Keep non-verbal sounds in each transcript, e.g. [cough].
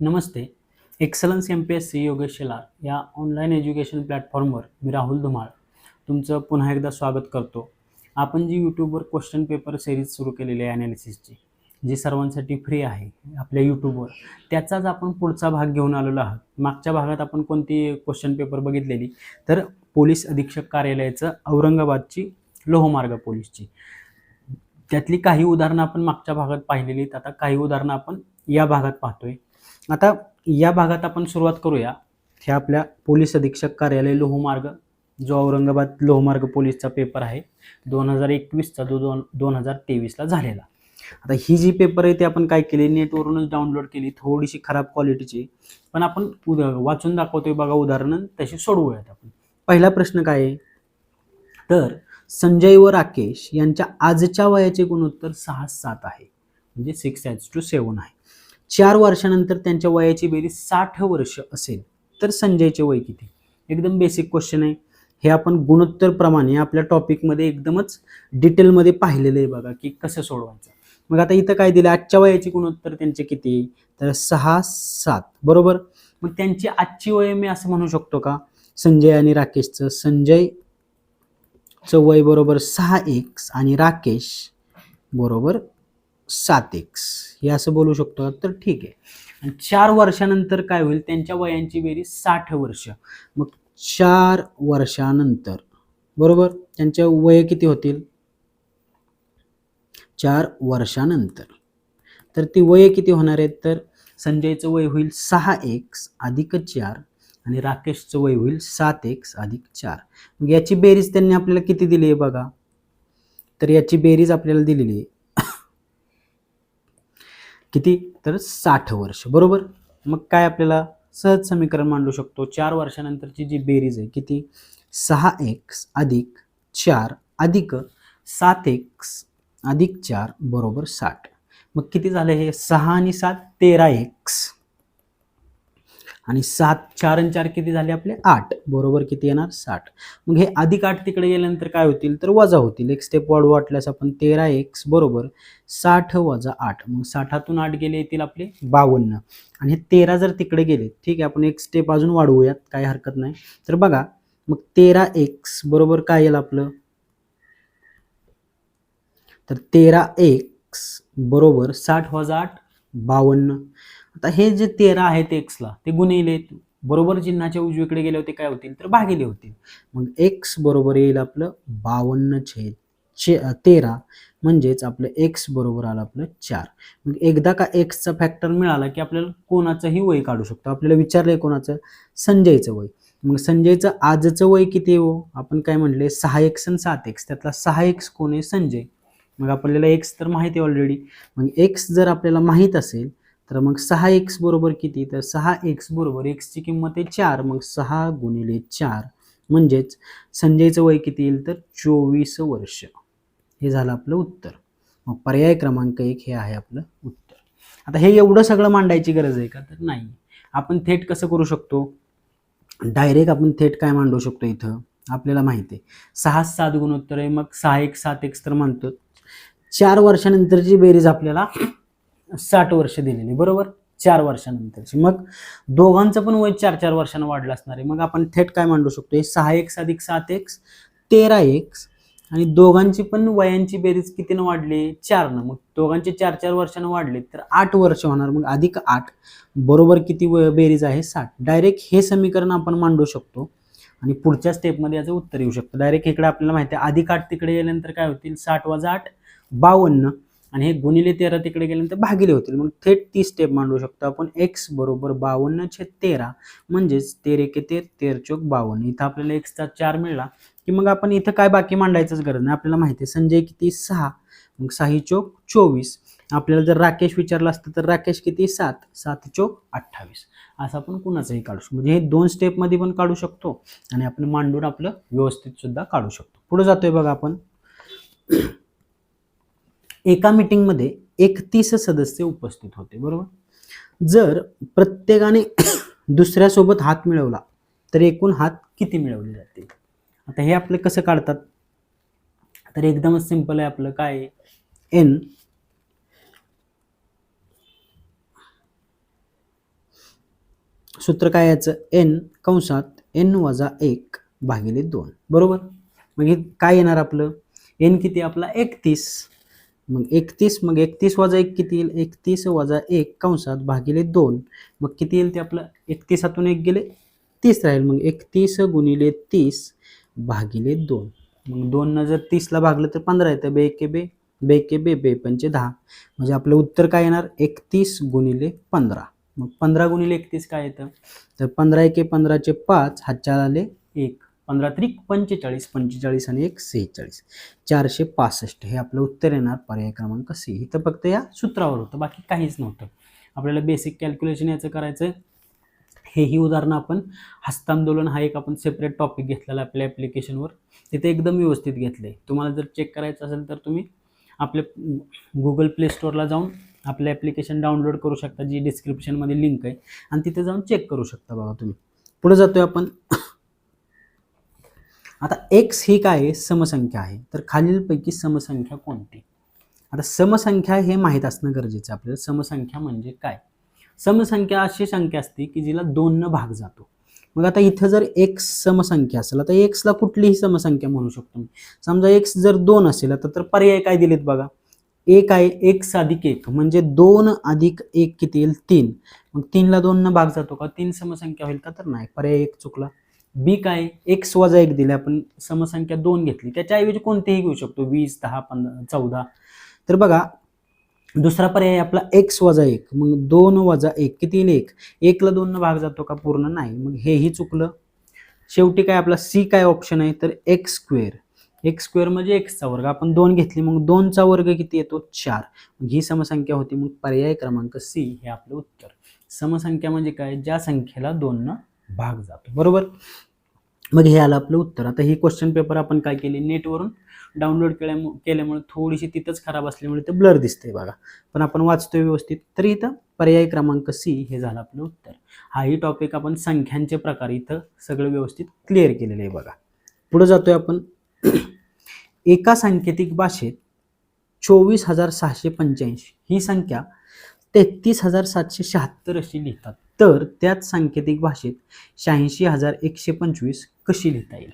नमस्ते. Excellence M P S C Yogesh Shelar या online education प्लॅटफॉर्मवर मी राहुल धुमाळ तुमचं पुन्हा एकदा स्वागत करतो. आपण जी यूट्यूबवर क्वेश्चन पेपर सिरीज सुरू केलेली आहे ॲनालिसिसची जी सर्वांसाठी फ्री आहे आपल्या यूट्यूबवर त्याचाच आपण पुढचा भाग घेऊन आलेलो आहोत. मागच्या भागात आपण कोणती क्वेश्चन पेपर बघितलेली? तर पोलीस अधीक्षक कार्यालयाचं औरंगाबादची लोहमार्ग पोलीसची. त्यातली काही उदाहरणं आपण मागच्या भागात पाहिलेली आहेत. आता काही उदाहरणं आपण या भागात पाहतोय. आता या भागात आपण सुरुवात करूया. हे आपल्या पोलीस अधीक्षक कार्यालय लोहमार्ग जो औरंगाबाद लोहमार्ग पोलीसचा पेपर आहे दोन हजार एकवीसचा जो दोन दोन हजार तेवीसला झालेला. आता ही जी पेपर आहे ती आपण काय केली? नेटवरूनच डाउनलोड केली थोडीशी खराब क्वालिटीची पण आपण उदा वाचून दाखवतोय बघा उदाहरणं तशी सोडवूयात आपण. पहिला प्रश्न काय आहे? तर संजय व राकेश यांच्या आजच्या वयाचे गुणोत्तर सहा सात आहे. म्हणजे सिक्स एच टू सेवन आहे. चार वर्षानंतर त्यांच्या वयाची बेरीज साठ वर्ष असेल. तर संजयचे वय किती? एकदम बेसिक क्वेश्चन आहे. हे आपण गुणोत्तर प्रमाणे आपल्या टॉपिकमध्ये एकदमच डिटेलमध्ये पाहिलेलं आहे बघा की कसं सोडवायचं. मग आता इथं काय दिलं? आजच्या वयाची गुणोत्तर त्यांचे किती? तर सहा सात. बरोबर? मग त्यांची आजची वय मी असं म्हणू शकतो का? संजय आणि राकेशचं. संजयचं वय बरोबर सहा एक आणि राकेश बरोबर सात एक्स हे असं बोलू शकतो. तर ठीक आहे. आणि चार वर्षानंतर काय होईल? त्यांच्या वयांची बेरीज साठ वर्ष. मग चार वर्षानंतर बरोबर? त्यांच्या वय किती होतील? चार वर्षानंतर. तर ती वय किती होणार आहेत? तर संजयचं वय होईल सहा एक्स अधिक चार आणि राकेशचं वय होईल सात एक्स अधिक चार. मग याची बेरीज त्यांनी आपल्याला किती दिली आहे बघा? तर याची बेरीज आपल्याला दिलेली आहे किती? तर साठ वर्ष. बरोबर? मग काय आपल्याला सहज समीकरण मांडू शकतो? चार वर्षानंतरची जी बेरीज आहे किती? सहा एक्स अधिक चार अधिक सात एक्स अधिक चार बरोबर साठ. मग किती झालं हे? सहा आणि सात तेरा एक्स. आणि सात चार आणि चार किती झाले आपले? आठ. बरोबर किती येणार? साठ. मग हे अधिक आठ तिकडे गेल्यानंतर काय होतील? तर वजा होतील. एक स्टेप वाढ वाटल्यास आपण तेरा एक्स बरोबर साठ वजा आठ. मग साठातून आठ गेले येतील आपले बावन्न. आणि हे तेरा जर तिकडे गेले ठीक आहे आपण एक स्टेप अजून वाढवूयात काही हरकत नाही. तर बघा मग तेरा एक्स बरोबर काय येईल आपलं? तर तेरा एक्स बरोबर साठ वजा आठ बावन्न. आता हे जे तेरा आहेत एक्सला ते गुणिले बरोबर चिन्हाच्या उजवीकडे गेले होते काय होतील तर भागिले होतील मग एक्स बरोबर येईल आपलं बावन्न छेद चे तेरा म्हणजेच आपलं एक्स बरोबर आलं आपलं चार. मग एकदा का एक्सचा फॅक्टर मिळाला की आपल्याला कोणाचंही वय काढू शकतो. आपल्याला विचारलंय कोणाचं? संजयचं वय. मग संजयचं आजचं वय किती हो? आपण काय म्हटले? सहा एक्स आणि सात एक्स त्यातला सहा एक्स कोण आहे? संजय. मग आपल्याला एक्स तर माहिती आहे ऑलरेडी मग एक्स जर आपल्याला माहीत असेल तर मग सहा एक्स बरोबर किती? तर सहा एक्स बरोबर एक्सची किंमत आहे चार. मग सहा गुणिले चार म्हणजेच संजयचं वय किती येईल? तर चोवीस वर्ष. हे झालं आपलं उत्तर. मग पर्याय क्रमांक एक हे आहे आपलं उत्तर. आता हे एवढं सगळं मांडायची गरज आहे का? तर नाही. आपण थेट कसं करू शकतो? डायरेक्ट आपण थेट काय मांडू शकतो इथं? आपल्याला माहिती आहे. सहा सात गुणोत्तर आहे. मग सहा एक सात एक्स तर म्हणतो चार वर्षानंतरची बेरीज आपल्याला साठ वर्ष दिलेली बरोबर? चार वर्षानंतरची. मग दोघांचं पण वय चार चार वर्षानं वाढलं असणार आहे. मग आपण थेट काय मांडू शकतो? हे सहा एक्स अधिक सात एक्स तेरा एक्स आणि दोघांची पण वयांची बेरीज कितीनं वाढली? चारनं. मग दोघांचे चार चार वर्षानं वाढले तर आठ वर्ष होणार. मग अधिक आठ बरोबर किती व बेरीज आहे? साठ. डायरेक्ट हे समीकरण आपण मांडू शकतो. आणि पुढच्या स्टेपमध्ये याचं उत्तर येऊ शकतं. डायरेक्ट इकडे आपल्याला माहिती आहे अधिक आठ तिकडे गेल्यानंतर काय होतील? साठ वजा आठ बावन्न. आणि हे गुणिले तेरा तिकडे गेल्यानंतर भागिले होतील. मग थेट ती स्टेप मांडू शकतो आपण एक्स बरोबर बावन्न छेद तेरा म्हणजेच तेरे के तेर तेर चोक बावन्न. इथं आपल्याला एक्सचा चार मिळाला की मग आपण इथं काय बाकी मांडायचंच गरज नाही. आपल्याला माहिती आहे संजय किती सहा मग सहा चोक चोवीस. आपल्याला जर राकेश विचारलं असतं तर राकेश किती सात सात चोक अठ्ठावीस. असं आपण कुणाचंही काढू शकतो. म्हणजे हे दोन स्टेपमध्ये पण काढू शकतो आणि आपण मांडून आपलं व्यवस्थित सुद्धा काढू शकतो. पुढे जातोय बघा आपण. एका मीटिंगमध्ये एकतीस सदस्य उपस्थित होते बरोबर? जर प्रत्येकाने [coughs] दुसऱ्यासोबत हात मिळवला तर एकूण हात किती मिळवले जातील? आता हे आपलं कसं काढतात? तर एकदमच सिंपल आहे आपलं काय एन सूत्र काय याचं? एन कंसात एन वजा एक भागिले दोन बरोबर? मग काय येणार आपलं? एन किती? आपला एकतीस. मग एकतीस मग एकतीस वजा एक किती येईल? एकतीस वजा एक कंसात भागिले दोन. मग किती येईल ते आपलं? एकतीसातून एक गेले तीस राहील. मग एकतीस गुणिले तीस भागिले दोन. मग दोननं जर तीसला भागलं तर पंधरा येतं. बे के बे बे के बे बे पंचे दहा. म्हणजे आपलं उत्तर काय येणार? एकतीस गुणिले पंधरा. मग पंधरा गुणिले एकतीस काय येतं? तर पंधरा एके पंधराचे पाच हातच्या आले एक. पंधरा त्रिक पंचेचाळीस पंचेचाळीस आणि एक सेहेचाळीस. चारशे पासष्ट हे आपलं उत्तर येणार पर्याय क्रमांक सी. इथं फक्त या सूत्रावर होतं बाकी काहीच नव्हतं. आपल्याला बेसिक कॅल्क्युलेशन याचं करायचं हेही उदाहरणं आपण हस्तांदोलन हा एक आपण सेपरेट टॉपिक घेतलेला आपल्या ॲप्लिकेशनवर तिथे एकदम व्यवस्थित घेतलं आहे तुम्हाला जर चेक करायचं असेल तर तुम्ही आपल्या गुगल प्ले स्टोअरला जाऊन आपलं ॲप्लिकेशन डाउनलोड करू शकता जी डिस्क्रिप्शनमध्ये लिंक आहे. आणि तिथे जाऊन चेक करू शकता बघा तुम्ही. पुढे जातोय आपण. आता एक्स ही काय आहे समसंख्या आहे? तर खालीलपैकी समसंख्या कोणती? आता समसंख्या हे माहीत असणं गरजेचं आहे. आपल्याला समसंख्या म्हणजे काय? समसंख्या अशी संख्या असते की जिला दोननं भाग जातो. मग आता इथं जर एक्स समसंख्या असेल आता एक्सला कुठलीही समसंख्या म्हणू शकतो मी. समजा एक्स जर दोन असेल आता तर पर्याय काय दिलेत बघा? एक आहे एक्स अधिक एक म्हणजे दोन अधिक एक किती येईल? तीन. मग तीनला दोननं भाग जातो का? तीन समसंख्या होईल का? तर नाही. पर्याय एक चुकला. बी काय? एक्स वजा एक दिले आपण समसंख्या दोन घेतली. त्याच्याऐवजी कोणतेही घेऊ शकतो वीस दहा पंधरा चौदा. तर बघा दुसरा पर्याय आपला एक्स वजा एक. मग दोन वजा एक किती एक? एकला दोन भाग जातो का? पूर्ण नाही. मग हेही चुकलं. शेवटी काय आपला सी काय ऑप्शन आहे? तर एक्स स्क्वेअर एक्स स्क्वेअर म्हणजे एक्सचा वर्ग. आपण दोन घेतली मग दोनचा वर्ग किती येतो? चार. मग ही समसंख्या होती. मग पर्याय क्रमांक सी हे आपलं उत्तर. समसंख्या म्हणजे काय? ज्या संख्येला दोननं भाग जातो. बरोबर? मग हे आलं आपलं उत्तर. आता ही क्वेश्चन पेपर आपण काय केली? नेटवरून डाउनलोड केल्यामुळे केल्यामुळे थोडीशी तिथंच खराब असल्यामुळे ते ब्लर दिसते बघा. पण आपण वाचतोय व्यवस्थित. तर इथं पर्याय क्रमांक सी हे झालं आपलं उत्तर. हाही टॉपिक आपण संख्यांचे प्रकार इथं सगळं व्यवस्थित क्लिअर केलेलं आहे बघा. पुढे जातोय आपण. [clears throat] एका सांकेतिक भाषेत चोवीस हजार सहाशे पंच्याऐंशी ही संख्या तेहतीस हजार सातशे शहात्तर अशी लिहितात. तर त्याच सांकेतिक भाषेत शहाऐंशी हजार एकशे पंचवीस कशी लिहिता येईल?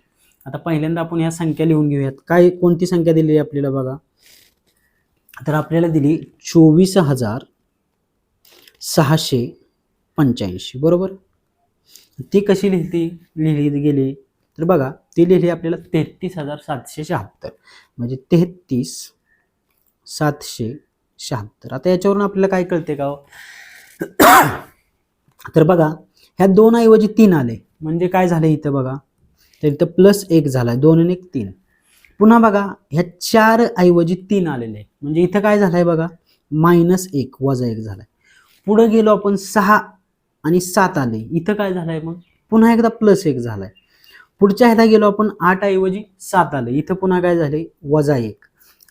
आता पहिल्यांदा आपण ह्या संख्या लिहून घेऊयात. काय कोणती संख्या दिली आहे आपल्याला बघा? तर आपल्याला दिली चोवीस हजार सहाशे पंच्याऐंशी बरोबर? ती कशी लिहिती? लिहिली गेली. तर बघा ती लिहिली आपल्याला तेहतीस हजार सातशे शहात्तर. म्हणजे तेहतीस सातशे शहात्तर. आता याच्यावरून आपल्याला काय कळते का हो? तर बघा ह्या दोन ऐवजी तीन आले. म्हणजे काय झालं इथं बघा? तर इथं प्लस एक झाला दोन आणि एक तीन. पुन्हा बघा ह्या चार ऐवजी तीन आलेले. म्हणजे इथं काय झालंय बघा? मायनस एक वजा एक झालाय. पुढं गेलो आपण सहा आणि सात आले. इथं काय झालंय मग? पुन्हा एकदा प्लस एक झालाय. पुढच्या ह्याला गेलो आपण आठ ऐवजी सात आले. इथं पुन्हा काय झाले? वजा एक.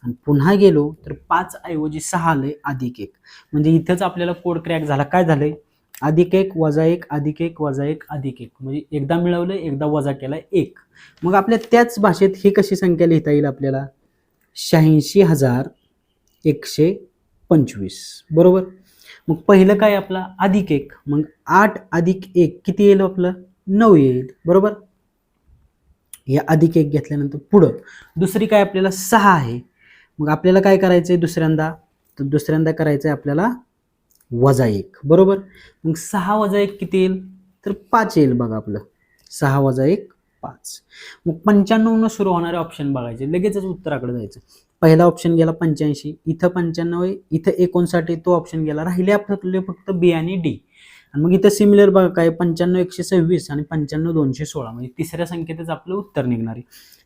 आणि पुन्हा गेलो तर पाच ऐवजी सहा आले अधिक एक. म्हणजे इथंच आपल्याला कोड क्रॅक झाला. काय झालंय? अधिक एक वजा एक अधिक एक वजा एक अधिक एक. म्हणजे एकदा मिळवलं एकदा वजा केला एक. मग आपल्या त्याच भाषेत ही कशी संख्या लिहिता येईल आपल्याला? शहाऐंशी हजार एकशे पंचवीस. बरोबर? मग पहिलं काय आपला? अधिक एक. मग आठ अधिक एक किती येईल आपलं? नऊ येईल. बरोबर? या अधिक एक घेतल्यानंतर पुढं. दुसरी काय आपल्याला? सहा आहे. मग आपल्याला काय करायचं आहे दुसऱ्यांदा? तर दुसऱ्यांदा करायचं आहे आपल्याला वजा एक. बरोबर? मग सहा वजा एक किती येईल? तर पाच येईल बघा आपलं. सहा वजा एक पाच. मग पंच्याण्णवनं सुरू होणारे ऑप्शन बघायचे. लगेचच उत्तराकडे जायचं. पहिला ऑप्शन गेला पंच्याऐंशी इथं पंच्याण्णव आहे इथं एकोणसाठ तो ऑप्शन गेला. राहिले आपले फक्त बी आणि डी आणि मग इथं सिमिलर बघा काय पंच्याण्णव एकशे सव्वीस आणि पंच्याण्णव दोनशे सोळा. म्हणजे तिसऱ्या संख्येतच आपलं उत्तर निघणार आहे.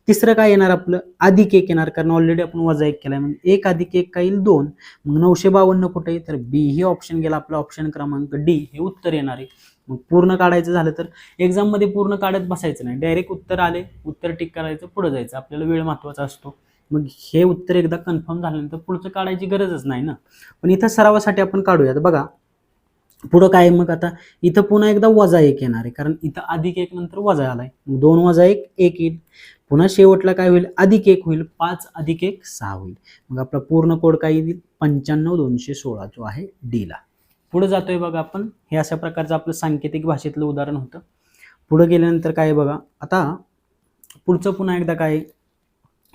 तिसरं काय येणार आपलं? अधिक एक येणार कारण ऑलरेडी आपण वजा एक केलाय. म्हणजे एक अधिक एक काय येईल दोन? मग नऊशे बावन्न कुठे? तर बी हे ऑप्शन गेला आपला ऑप्शन क्रमांक डी. हे उत्तर येणार आहे. मग पूर्ण काढायचं झालं तर? एक्झाममध्ये पूर्ण काढत बसायचं नाही. डायरेक्ट उत्तर आले उत्तर टिक करायचं पुढे जायचं. आपल्याला वेळ महत्त्वाचा असतो. मग हे उत्तर एकदा कन्फर्म झाल्यानंतर पुढचं काढायची गरजच नाही ना? पण इथं सरावासाठी आपण काढूयात. बघा. पुढं काय मग आता? इथं पुन्हा एकदा वजा एक येणार आहे. कारण इथं अधिक एक नंतर वजा आलाय. दोन वजा एक एक येईल. पुन्हा शेवटला काय होईल? अधिक एक होईल. पाच अधिक एक सहा होईल. मग आपला पूर्ण कोड काय येईल? पंच्याण्णव दोनशे सोळा जो आहे डीला पुढे जातोय बघा आपण. हे अशा प्रकारचं आपलं सांकेतिक भाषेतलं उदाहरण होतं. पुढे गेल्यानंतर काय आहे बघा? आता पुढचं पुन्हा एकदा काय?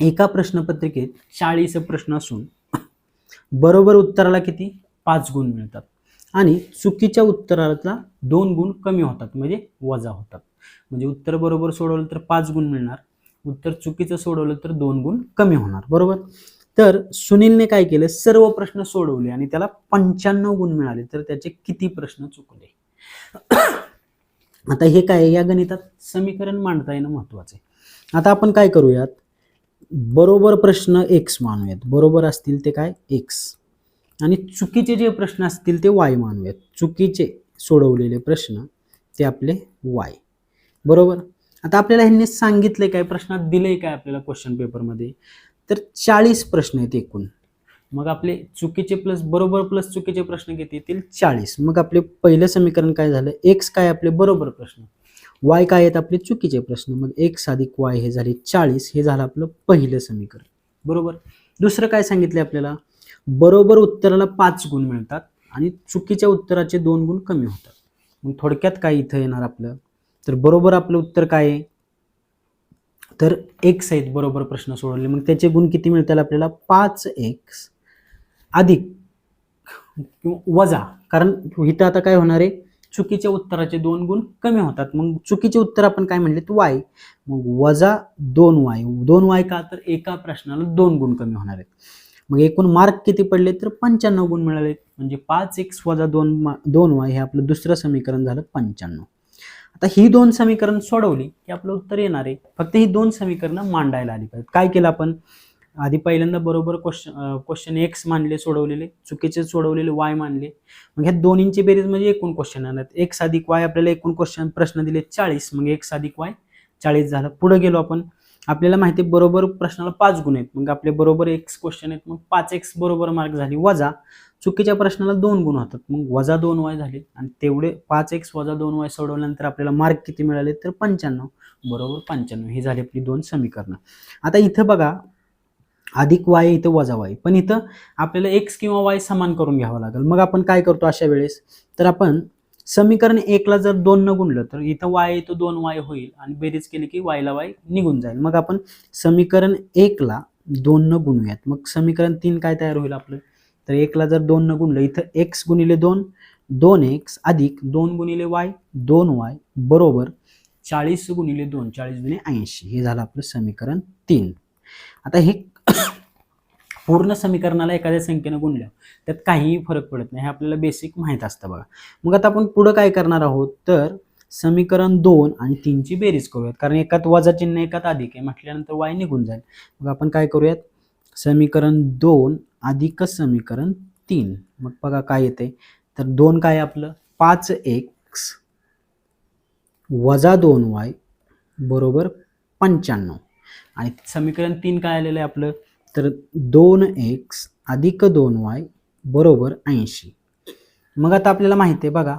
एका प्रश्नपत्रिकेत चाळीस प्रश्न असून बरोबर उत्तराला किती? पाच गुण मिळतात. आणि चुकीच्या उत्तराला दोन गुण कमी होतात. म्हणजे वजा होतात. म्हणजे उत्तर बरोबर सोडवलं तर पाच गुण मिळणार. उत्तर चुकीचं सोडवलं तर दोन गुण कमी होणार बरोबर? तर सुनीलने काय केलं? सर्व प्रश्न सोडवले आणि त्याला पंच्याण्णव गुण मिळाले. तर त्याचे किती प्रश्न चुकले? आता हे काय आहे? या गणितात समीकरण मांडता येणं महत्वाचं आहे. आता आपण काय करूयात? बरोबर प्रश्न एक्स मानूयात. बरोबर असतील ते काय? एक्स आणि चुकीचे जे प्रश्न असतील ते वाय मानूयात. चुकीचे सोडवलेले प्रश्न ते आपले वाय बरोबर? आता आपल्याला ह्यांनी सांगितलंय काय प्रश्नात दिलंय काय आपल्याला क्वेश्चन पेपरमध्ये तर चाळीस प्रश्न आहेत एकूण. मग आपले चुकीचे प्लस बरोबर प्लस चुकीचे प्रश्न किती येतील? चाळीस. मग आपले पहिलं समीकरण काय झालं? एक्स काय आपले बरोबर प्रश्न? वाय काय आहेत आपले चुकीचे प्रश्न? मग एक्स अधिक वाय हे झाले चाळीस. हे झालं आपलं पहिलं समीकरण. बरोबर? दुसरं काय सांगितले आपल्याला? बरोबर उत्तराला पाच गुण मिळतात आणि चुकीच्या उत्तराचे दोन गुण कमी होतात. मग थोडक्यात काय इथं येणार आपलं? तर बरोबर आपलं उत्तर काय आहे? तर एक्स आहेत बरोबर प्रश्न सोडवले. मग त्याचे गुण किती मिळतील आपल्याला? पाच एक्स अधिक किंवा वजा. कारण इथं आता काय होणार आहे? चुकीच्या उत्तराचे दोन गुण कमी होतात. मग चुकीचे उत्तर आपण काय म्हणले? वाय. मग वजा दोन वाय. दोन वाय का? तर एका प्रश्नाला दोन गुण कमी होणार आहेत. मग एकूण मार्क किती पडले? तर पंच्याण्णव गुण मिळाले. म्हणजे पाच एक्स वजा दोन मा दोन वाय हे आपलं दुसरं समीकरण झालं पंच्याण्णव. आता ही दोन समीकरण सोडवली की आपलं उत्तर येणार आहे. फक्त ही दोन समीकरणं मांडायला आली पाहिजेत. काय केलं आपण? आधी पहिल्यांदा बरोबर क्वेश्चन क्वेश्चन एक्स मानले सोडवलेले चुकीचे सोडवलेले वाय मानले मग ह्या दोन्हींची बेरीज म्हणजे एकूण क्वेश्चन आणत एक्स अधिक वाय आपल्याला एकूण क्वेश्चन प्रश्न दिले चाळीस. मग एक्स अधिक वाय चाळीस झालं. पुढे गेलो आपण. आपल्याला माहिती आहे बरोबर प्रश्नाला पाच गुण आहेत. मग आपले बरोबर एक्स क्वेश्चन आहेत. मग पाच एक्स बरोबर मार्क झाली. वजा. चुकीच्या प्रश्नाला दोन गुण होतात. मग वजा दोन वाय झाले आणि तेवढे पाच एक्स वजा दोन वाय सोडवल्यानंतर आपल्याला मार्क किती मिळाले तर पंच्याण्णव. बरोबर पंच्याण्णव. ही झाली आपली दोन समीकरणं. आता इथं बघा अधिक वाय इथं वजा वाय. पण इथं आपल्याला एक्स किंवा वाय समान करून घ्यावं लागेल. मग आपण काय करतो अशा वेळेस? तर आपण समीकरण एकला जर दोन न गुणलं तर इथं वाय येतो दोन वाय होईल आणि बेरीज केली की वायला वाय निघून जाईल. मग आपण समीकरण एकला दोन न गुणूयात. मग समीकरण तीन काय तयार होईल आपलं? तर एकला जर दोन न गुणलं इथं एक्स गुणिले दोन दोन एक्स अधिक दोन गुणिले वाय दोन वाय बरोबर चाळीस गुणिले दोन चाळीस गुणिले ऐंशी. हे झालं आपलं समीकरण तीन. आता हे [coughs] पूर्ण समीकरणाला एखाद्या संख्येनं गुणल्या त्यात काहीही फरक पडत नाही. हे आपल्याला बेसिक माहीत असतं बघा. मग आता आपण पुढं काय करणार आहोत? तर समीकरण दोन आणि तीनची बेरीज करूयात. कारण एकात वजा चिन्ह एकात अधिक आहे. म्हटल्यानंतर वाय निघून जाईल. मग आपण काय करूयात? समीकरण दोन अधिक समीकरण तीन. मग बघा काय येते. तर दोन काय आपलं? पाच एक्स वजा दोन वाय बरोबर पंच्याण्णव. आणि समीकरण तीन काय आलेलं आहे आपलं? तर दोन एक्स अधिक दोन वाय बरोबर ऐंशी. मग आता आपल्याला माहिती आहे बघा.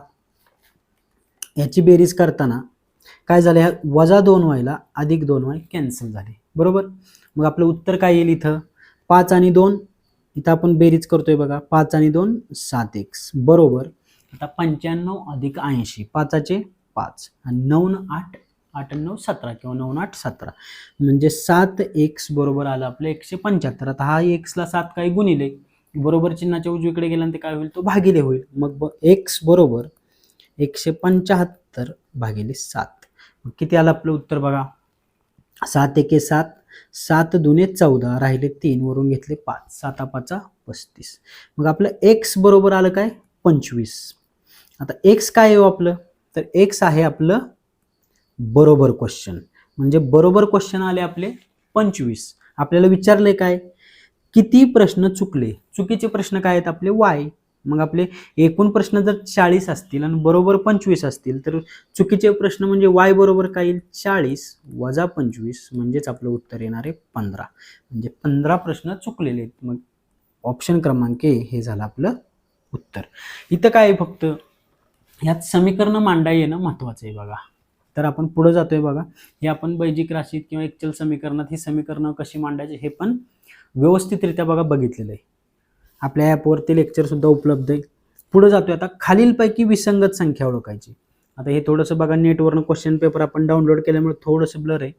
याची बेरीज करताना काय झालं? ह्या वजा दोन वायला अधिक दोन वाय कॅन्सल झाले. बरोबर? मग आपलं उत्तर काय येईल इथं? पाच आणि दोन इथं आपण बेरीज करतोय बघा. पाच आणि दोन सात एक्स. बरोबर. आता पंच्याण्णव अधिक ऐंशी पाचाचे पाच. आणि नऊ आठ आठ नऊ सतरा किंवा नऊ आठ सतरा. म्हणजे सात एक्स बरोबर आलं आपलं एकशे पंच्याहत्तर. आता हा एक्सला सात काही गुणिले. बरोबर चिन्हाच्या उजवीकडे गेल्यानंतर काय होईल? तो भागिले होईल. मग ब एक्स बरोबर एकशे पंच्याहत्तर भागिले सात. मग किती आलं आपलं उत्तर बघा? सात एके सात सात दुने चौदा राहिले तीन वरून घेतले पाच. साता पाचा पस्तीस. मग आपलं एक्स बरोबर आलं काय? पंचवीस. आता एक्स काय आहे हो आपलं? तर एक्स आहे आपलं बरोबर क्वेश्चन म्हणजे बरोबर क्वेश्चन आले आपले पंचवीस. आपल्याला विचारले काय? किती प्रश्न चुकले? चुकीचे प्रश्न काय आहेत आपले? वाय मग आपले एकूण प्रश्न जर चाळीस असतील आणि बरोबर पंचवीस असतील तर चुकीचे प्रश्न म्हणजे वाय बरोबर काय येईल? चाळीस वजा पंचवीस म्हणजेच आपलं उत्तर येणार आहे पंधरा. म्हणजे पंधरा प्रश्न चुकलेले आहेत. मग ऑप्शन क्रमांक ए हे झालं आपलं उत्तर. इथं काय आहे फक्त? ह्यात समीकरणं मांडा येणं महत्त्वाचं आहे बघा. तर आपण पुढं जातोय बघा. हे आपण बैजिक राशीत किंवा एक्चल समीकरणात ही समीकरणं कशी मांडायची हे पण व्यवस्थितरित्या बघा बघितलेलं आहे. आपल्या ॲपवरती लेक्चरसुद्धा उपलब्ध आहे. पुढे जातोय आता खालीलपैकी विसंगत संख्या ओळखायची. आता हे थोडंसं बघा नेटवरनं क्वेश्चन पेपर आपण डाउनलोड केल्यामुळे थोडंसं ब्लर आहे.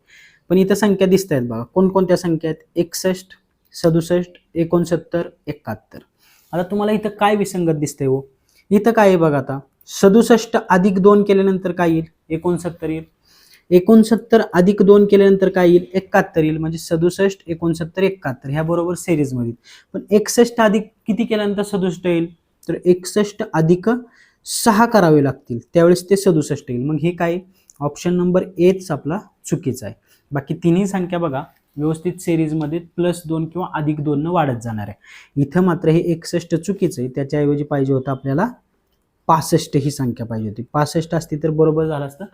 पण इथं संख्या दिसत आहेत बघा. कोणकोणत्या संख्या आहेत? एकसष्ट सदुसष्ट एकोणसत्तर एकाहत्तर. आता तुम्हाला इथं काय विसंगत दिसतंय हो? इथं काय आहे बघा आता? सदुसष्ट अधिक दोन केल्यानंतर काय येईल? एकोणसत्तर येईल. एकोणसत्तर अधिक दोन केल्यानंतर काय येईल? एकाहत्तर येईल. म्हणजे सदुसष्ट एकोणसत्तर एकाहत्तर. ह्या बरोबर सिरीजमध्ये पण एकसष्ट अधिक किती केल्यानंतर सदुसष्ट येईल? तर एकसष्ट अधिक सहा करावे लागतील. त्यावेळेस ते सदुसष्ट येईल. मग हे काय? ऑप्शन नंबर एच आपला चुकीचा आहे. बाकी तिन्ही संख्या बघा. व्यवस्थित सिरीजमध्ये प्लस दोन किंवा अधिक दोननं वाढत जाणार आहे. इथं मात्र हे एकसष्ट चुकीचं आहे. त्याच्याऐवजी पाहिजे होतं आपल्याला पासष्ट ही संख्या पाहिजे होती. पासष्ट असती तर बरोबर झालं असतं.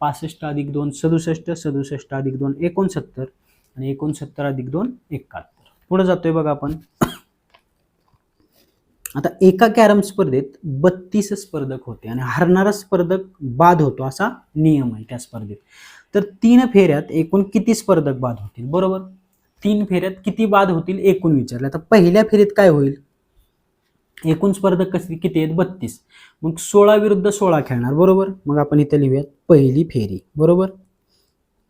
पासष्ट अधिक दोन सदुसष्ट सदुसष्ट अधिक दोन एकोणसत्तर आणि एकोणसत्तर अधिक दोन एकाहत्तर. पुढे जातोय बघा आपण. आता एका कॅरम स्पर्धेत बत्तीस स्पर्धक होते आणि हरणारा स्पर्धक बाद होतो असा नियम आहे त्या स्पर्धेत. तर तीन फेऱ्यात एकूण किती स्पर्धक बाद होतील? बरोबर? तीन फेऱ्यात किती बाद होतील? एकूण विचारलं. आता पहिल्या फेरीत काय होईल? एकूण स्पर्धक कसे किती आहेत? बत्तीस. मग सोळा विरुद्ध सोळा खेळणार बरोबर? मग आपण इथे लिहूयात पहिली फेरी बरोबर?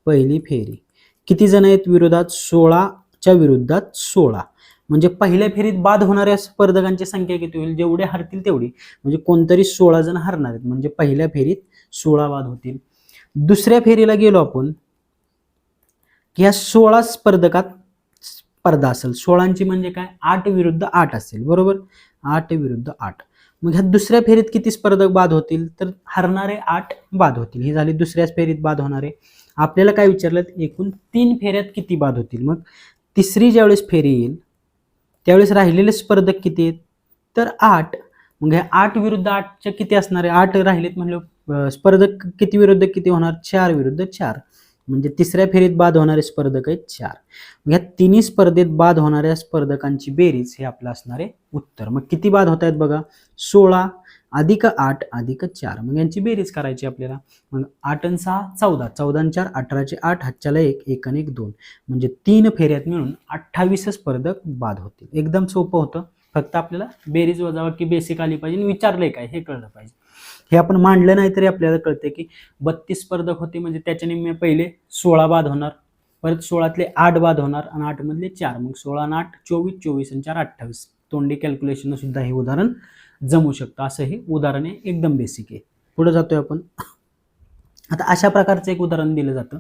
पहिली फेरी. किती जण आहेत विरोधात? सोळाच्या विरुद्धात सोळा. म्हणजे पहिल्या फेरीत बाद होणाऱ्या स्पर्धकांची संख्या किती होईल? जेवढे हरतील तेवढी. म्हणजे कोणतरी सोळा जण हरणार आहेत. म्हणजे पहिल्या फेरीत सोळा बाद होतील. दुसऱ्या फेरीला गेलो आपण. की ह्या सोळा स्पर्धकात स्पर्धा असेल. सोळांची म्हणजे काय? आठ विरुद्ध आठ असेल. बरोबर? आठ विरुद्ध आठ. मग ह्या दुसऱ्या फेरीत किती स्पर्धक बाद होतील? तर हरणारे आठ बाद होतील. ही झाले दुसऱ्याच फेरीत बाद होणारे. आपल्याला काय विचारलं? एकूण तीन फेऱ्यात किती बाद होतील? मग तिसरी ज्यावेळेस फेरी येईल त्यावेळेस राहिलेले स्पर्धक किती आहेत? तर आठ. मग ह्या आठ विरुद्ध आठच्या किती असणार आहे? आठ राहिलेत म्हणलं स्पर्धक किती विरुद्ध किती होणार? चार विरुद्ध चार. म्हणजे तिसऱ्या फेरीत बाद होणारे स्पर्धक आहेत चार. मग ह्या तिन्ही स्पर्धेत बाद होणाऱ्या स्पर्धकांची बेरीज हे आपलं असणारे उत्तर. मग किती बाद होत आहेत बघा? सोळा अधिक आठ अधिक चार. मग यांची बेरीज करायची आपल्याला. मग आठ आणि सहा चौदा. चौदा चार अठराचे आठ हातच्याला एक एक आणि एक दोन. म्हणजे तीन फेऱ्यात मिळून अठ्ठावीस स्पर्धक बाद होतील. एकदम सोपं होतं. फक्त आपल्याला बेरीज वजाबाकी बेसिक आली पाहिजे आणि विचारलंय काय हे कळलं पाहिजे. हे आपण मांडलं नाही तरी आपल्याला कळते की बत्तीस स्पर्धक होते म्हणजे त्याच्या निम्मे पहिले सोळा बाद होणार परत सोळातले आठ बाद होणार आणि आठमधले चार. मग सोळा आणि आठ चोवीस चोवीस आणि चार अठ्ठावीस. तोंडी कॅल्क्युलेशन सुद्धा हे उदाहरण जमू शकतं. असं हे उदाहरण आहे एकदम बेसिक आहे. पुढे जातोय आपण. आता अशा प्रकारचं एक उदाहरण दिलं जातं.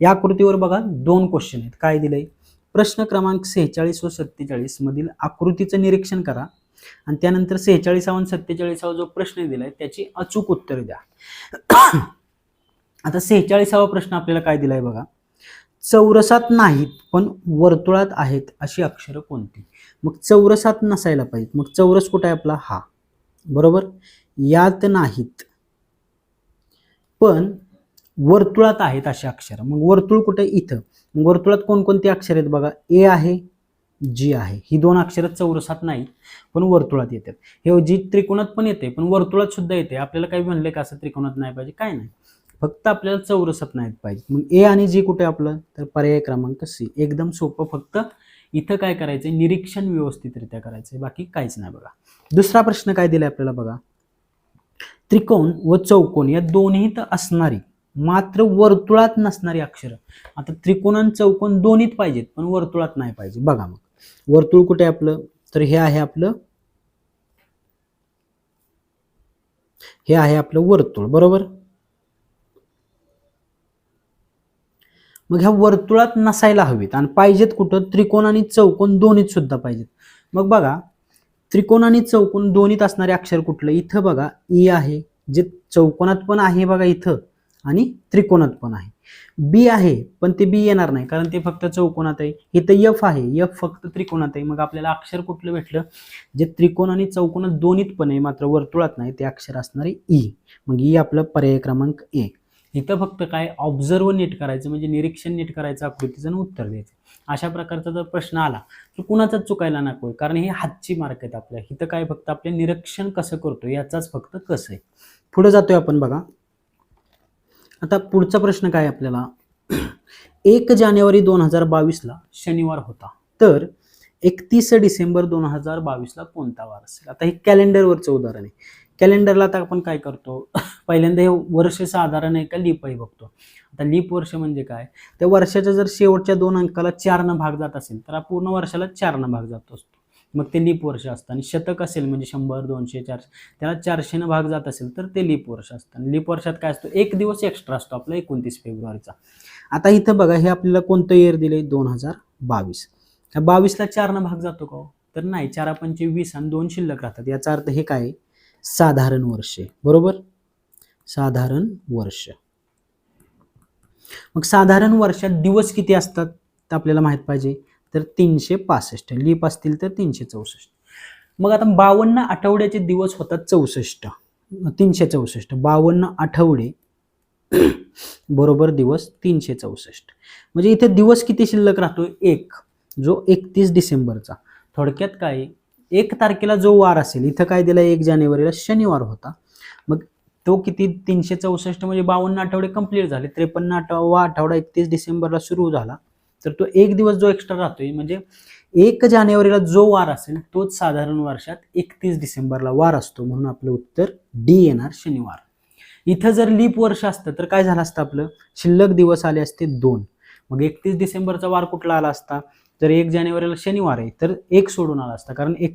या आकृतीवर बघा दोन क्वेश्चन आहेत. काय दिलंय? प्रश्न क्रमांक सेहेचाळीस व सत्तेचाळीस मधील आकृतीचं निरीक्षण करा. आणि त्यानंतर सेहेचाळीसावा आणि सत्तेचाळीसावा जो प्रश्न दिलाय त्याची अचूक उत्तर द्या. आता सेहेचाळीसावा प्रश्न आपल्याला काय दिलाय बघा? चौरसात नाहीत पण वर्तुळात आहेत अशी अक्षरं कोणती? मग चौरसात नसायला पाहिजेत. मग चौरस कुठे आहे आपला? हा. बरोबर? यात नाहीत. पण वर्तुळात आहेत अशी अक्षरं. मग वर्तुळ कुठे? इथं. मग वर्तुळात कोणकोणती अक्षर आहेत बघा? ए आहे जी आहे. ही दोन अक्षरं चौरसात नाही पण वर्तुळात येतात. हे जी त्रिकोणात पण येते पण वर्तुळात सुद्धा येते. आपल्याला काही म्हणले का असं त्रिकोणात नाही पाहिजे? काय नाही. फक्त आपल्याला चौरसात नाहीत पाहिजे. मग ए आणि जी कुठे आपलं? तर पर्याय क्रमांक सी. एकदम सोपं फक्त इथं काय करायचंय? निरीक्षण व्यवस्थितरित्या करायचंय. बाकी काहीच नाही बघा. दुसरा प्रश्न काय दिलाय आपल्याला बघा? त्रिकोण व चौकोन या दोन्हीत असणारी मात्र वर्तुळात नसणारी अक्षरं. आता त्रिकोण आणि चौकोन दोन्हीत पाहिजेत पण वर्तुळात नाही पाहिजे. बघा मग. वर्तुळ कुठे आपलं? तर हे आहे आपलं हे आहे आपलं वर्तुळ बरोबर? मग ह्या वर्तुळात नसायला हवीत आणि पाहिजेत कुठं? त्रिकोण आणि चौकोन दोन्हीत सुद्धा पाहिजेत. मग बघा त्रिकोण आणि चौकोन दोन्हीत असणारे अक्षर कुठलं? इथं बघा ई आहे जे चौकोनात पण आहे बघा इथं आणि त्रिकोणात पण आहे. बी आहे पण ते बी येणार नाही कारण ते फक्त चौकोनात आहे. इथं यफ आहे यफ फक्त त्रिकोणात आहे. मग आपल्याला अक्षर कुठलं भेटलं? जे त्रिकोण आणि चौकोनात दोन्हीत पण आहे मात्र वर्तुळात नाही ते अक्षर असणारे ई e. मग ई आपलं पर्याय क्रमांक एक इथं फक्त काय? ऑब्झर्व नीट करायचं म्हणजे निरीक्षण नीट करायचं आकृतीचं आणि उत्तर द्यायचं. अशा प्रकारचा जर प्रश्न आला तर कुणाचाच चुकायला नको कारण हे हातची मार्क आहेत आपल्या. इथं काय? फक्त आपले निरीक्षण कसं करतो याचाच फक्त कसं आहे. पुढे जातोय आपण बघा. आता पुढचा प्रश्न काय आपल्याला? [clears throat] एक जानेवारी दोन हजार बावीसला शनिवार होता. तर एकतीस डिसेंबर दोन हजार बावीसला कोणता वार असेल? आता हे कॅलेंडरवरचं उदाहरण आहे. कॅलेंडरला आता आपण काय करतो? [clears throat] पहिल्यांदा हे वर्ष साधारण आहे का लीप आहे बघतो. आता लीप वर्ष म्हणजे काय? त्या वर्षाच्या जर शेवटच्या दोन अंकाला चारनं भाग जात असेल तर हा पूर्ण वर्षाला चारनं भाग जात असतो. मग ते लीप वर्ष असतं. आणि शतक असेल म्हणजे शंभर दोनशे चारशे त्याला चारशेनं भाग जात असेल तर ते लीप वर्ष असतं. आणि लीप वर्षात काय असतो? एक दिवस एक्स्ट्रा असतो आपला एकोणतीस फेब्रुवारीचा. आता इथं बघा हे आपल्याला कोणतं इयर दिले दोन हजार बावीस. ह्या बावीसला चारनं भाग जातो का हो? तर नाही चारा पंचे वीस आणि दोन शिल्लक राहतात. याचा अर्थ हे काय साधारण वर्ष. बरोबर? साधारण वर्ष. मग साधारण वर्षात दिवस किती असतात? तर आपल्याला माहीत पाहिजे. तर तीनशे पासष्ट लीप असतील तर तीनशे चौसष्ट. मग आता बावन्न आठवड्याचे दिवस होतात चौसष्ट तीनशे चौसष्ट. बावन्न आठवडे बरोबर दिवस तीनशे चौसष्ट. म्हणजे इथे दिवस किती शिल्लक राहतो एक. जो एकतीस डिसेंबरचा. थोडक्यात काय एक तारखेला जो वार असेल इथं काय दिला एक जानेवारीला शनिवार होता. मग तो किती? तीनशे चौसष्ट म्हणजे बावन्न आठवडे कंप्लीट झाले. त्रेपन्न आठवा आठवडा एकतीस डिसेंबरला सुरू झाला. तर तो एक दिवस जो एक्स्ट्रा राहतोय म्हणजे एक जानेवारीला जो वार असेल तोच साधारण वर्षात एकतीस डिसेंबरला वार असतो म्हणून आपलं उत्तर डी येणार शनिवार. इथं जर लीप वर्ष असतं तर काय झालं असतं आपलं? शिल्लक दिवस आले असते दोन. मग एकतीस डिसेंबरचा वार कुठला आला असता? तर एक जानेवारीला शनिवार आहे तर एक सोडून आला असता. कारण एक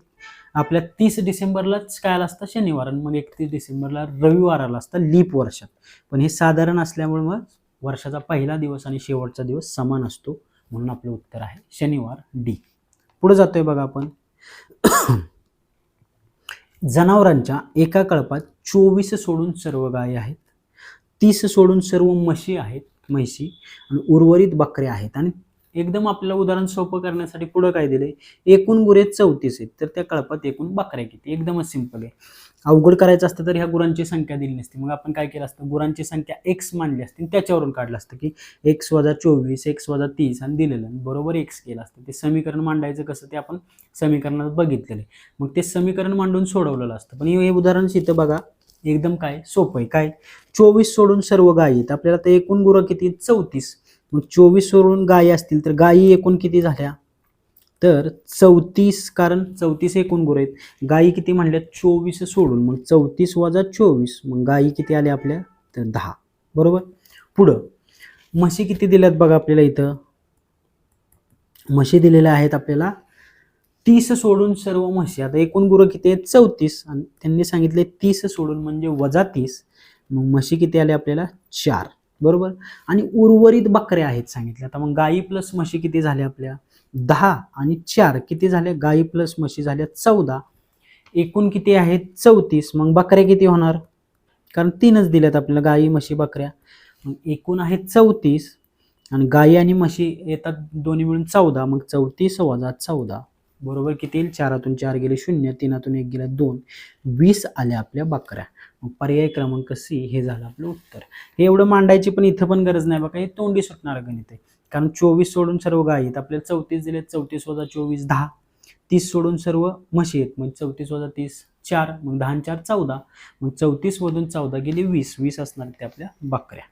आपल्या तीस डिसेंबरलाच काय आला असता? शनिवार. आणि मग एकतीस डिसेंबरला रविवार आला असता लीप वर्षात. पण हे साधारण असल्यामुळे मग वर्षाचा पहिला दिवस आणि शेवटचा दिवस समान असतो. म्हणून आपलं उत्तर आहे शनिवार डी पुढे जातोय बघा आपण. [clears throat] जनावरांच्या एका कळपात चोवीस सोडून सर्व गायी आहेत. तीस सोडून सर्व म्हशी आहेत म्हशी आणि उर्वरित बकऱ्या आहेत. आणि एकदम आपल्याला उदाहरण सोपं करण्यासाठी पुढं काय दिले एकूण गुरे चौतीस आहेत. तर त्या कळपात एकूण बकऱ्या किती एकदमच सिंपल आहे. अवघड करायचं असतं तर ह्या गुरांची संख्या दिली नसती. मग आपण काय केलं असतं? गुरांची संख्या एक्स मानली असती आणि त्याच्यावरून काढलं असतं की एक्स वजा चोवीस एक्स वजा तीस आणि दिलेलं आणि बरोबर एक्स केलं असतं. ते समीकरण मांडायचं कसं? ते आपण समीकरणात बघितलेलं आहे. मग ते समीकरण मांडून सोडवलेलं असतं. पण हे उदाहरण इथं बघा. एकदम काय? सोपं आहे. काय? चोवीस सोडून सर्व गायी आहेत. आपल्याला तर एकूण गुरं किती चौतीस. मग चोवीस सोडून गायी असतील तर गायी एकूण किती झाल्या? तर चौतीस कारण चौतीस एकूण गुरं आहेत. गायी किती म्हणल्या चोवीस सोडून. मग चौतीस वजा चोवीस मग गायी किती आल्या आपल्या? तर दहा. बरोबर? पुढं. म्हशी किती दिल्यात बघा आपल्याला इथं? म्हशी दिलेल्या आहेत आपल्याला तीस सोडून सर्व म्हशी. आता एकूण गुरं किती आहेत? चौतीस. आणि त्यांनी सांगितले तीस सोडून म्हणजे वजा तीस. मग म्हशी किती आल्या आपल्याला? चार. बरोबर? आणि उर्वरित बकऱ्या आहेत सांगितल्या. आता मग गाई प्लस म्हशी किती झाल्या आपल्या? दहा आणि चार. किती झाले? गाई प्लस म्हशी झाल्या चौदा. एकूण किती आहेत? चौतीस. मग बकऱ्या किती होणार? कारण तीनच दिल्यात आपल्याला गाई म्हशी बकऱ्या. मग एकूण आहेत चौतीस आणि गाई आणि म्हशी येतात दोन्ही मिळून चौदा. मग चौतीस वजा चौदा. बरोबर किती येईल? चारातून चार गेले शून्य तीनातून एक गेला दोन. वीस आल्या आपल्या बकऱ्या. मग पर्याय क्रमांक सी हे झालं आपलं उत्तर. हे एवढं मांडायची पण इथं पण गरज नाही बघा हे तोंडी सुटणार गणित आहे. कारण चोवीस सोडून सर्व गायी आहेत आपल्याला चौतीस दिले चौतीस वजा चोवीस दहा. तीस सोडून सर्व म्हशी आहेत मग चौतीस वजा तीस चार. मग दहा चार चौदा. मग चौतीस मधून चौदा गेली वीस. वीस असणार ते आपल्या बकऱ्या.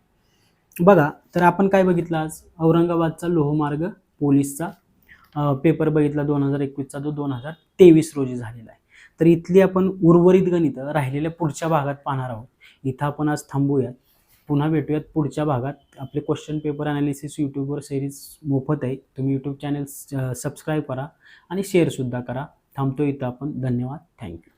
बघा तर आपण काय बघितलं आज? औरंगाबादचा लोहमार्ग पोलीसचा. पेपर बघितला दोन हजार एकवीसचा जो दोन हजार तेवीस रोजी झालेला आहे. तर इथली आपण उर्वरित गणितं राहिलेल्या पुढच्या भागात पाहणार आहोत. इथं आपण आज थांबूयात. पुन्हा भेटूयात पुढच्या भागात. आपले क्वेश्चन पेपर अनालिसिस यूट्यूबवर सिरीज मोफत आहे. तुम्ही यूट्यूब चॅनल सबस्क्राईब करा आणि शेअरसुद्धा करा. थांबतो इथं आपण. धन्यवाद. थँक्यू